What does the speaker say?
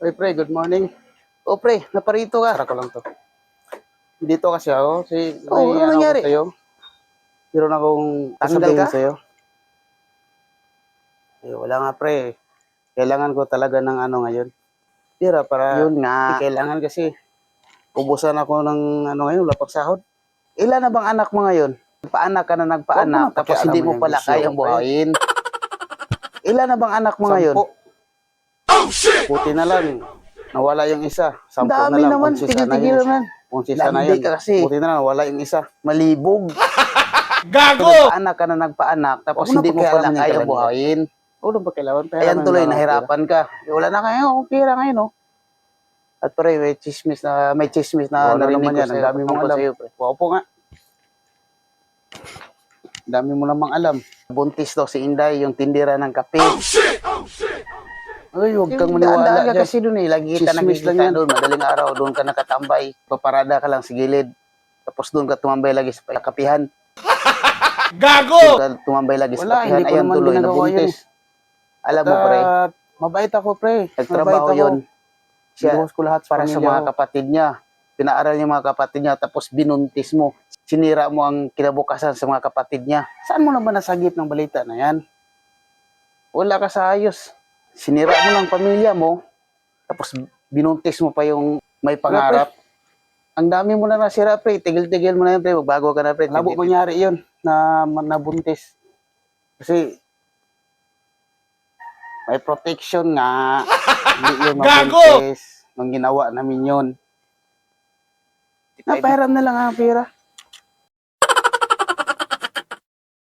Oy, pre, good morning. O, pre, naparito ka. Tara ko lang to. Dito kasi ako. Si, Oh, ano nangyari? Sa'yo. Meron akong Tanggal sasabihin ka? sa'yo. Eh, wala nga, pre. Kailangan ko talaga ng ano ngayon. Tira, para... Yun nga. Eh, kailangan kasi. Ubusan ako ng ano ngayon, wala pang sahod. Ilan na bang anak mo ngayon? Paanak ka na Huwag nagpaanak, mo tapos pakialaman hindi mo yung pala bisyo, kayang pre. buhayin. Ilan na bang anak mo ngayon? Sampo. Puti na lang. Nawala yung isa. Sampo na dami lang. naman, Kung sisa na tigil-tigil yun. naman. Kung sisa na Landi yun. ka kasi. Buti na lang, nawala yung isa. Malibog. Gago! Paanak ka na nagpaanak, tapos na hindi mo pala pakialaman yung kayang kalagayan. buhayin. Ulo ba kailangan? Pera Ayan na tuloy, lang ang nahirapan ka. Eh, wala na kayo, akong pera ngayon, oh. At pre, may chismis na, may chismis na ano narinig naman ko yan, ang sa'yo. dami mong Tungkol alam. sa'yo, pre. Opo nga. Ang dami mo namang alam. Buntis daw si Inday, yung tindira ng kape. Ay, huwag kang maniwala ka dyan. kasi doon eh. Lagi kita lang nakikita doon. Madaling araw, doon ka nakatambay. Paparada ka lang sa gilid. Tapos doon ka tumambay lagi sa kapihan. Doon Gago! ka tumambay lagi sa Wala, kapihan. Ayan tuloy, ginagawa yun nabuntis. Alam mo, pre, mabait ako, pre. nagtrabaho Mabait ako. yun. Siya, Binuhos ko lahat sa para sa mga kapatid niya. Pinaaral niya mga kapatid niya, tapos binuntis mo. Sinira mo ang kinabukasan sa mga kapatid niya. Saan mo naman nasagip ng balita na yan? Wala ka sa ayos. Sinira mo lang pamilya mo, tapos binuntis mo pa yung may pangarap. Ang dami mo na nasira, pre. Tigil-tigil mo na yan, pre. Magbago ka na, pre. Labo mangyari yun na nabuntis. Kasi may protection nga. Hindi yun mabuntis. Nung ginawa namin yun. Napahiram na lang ang pera.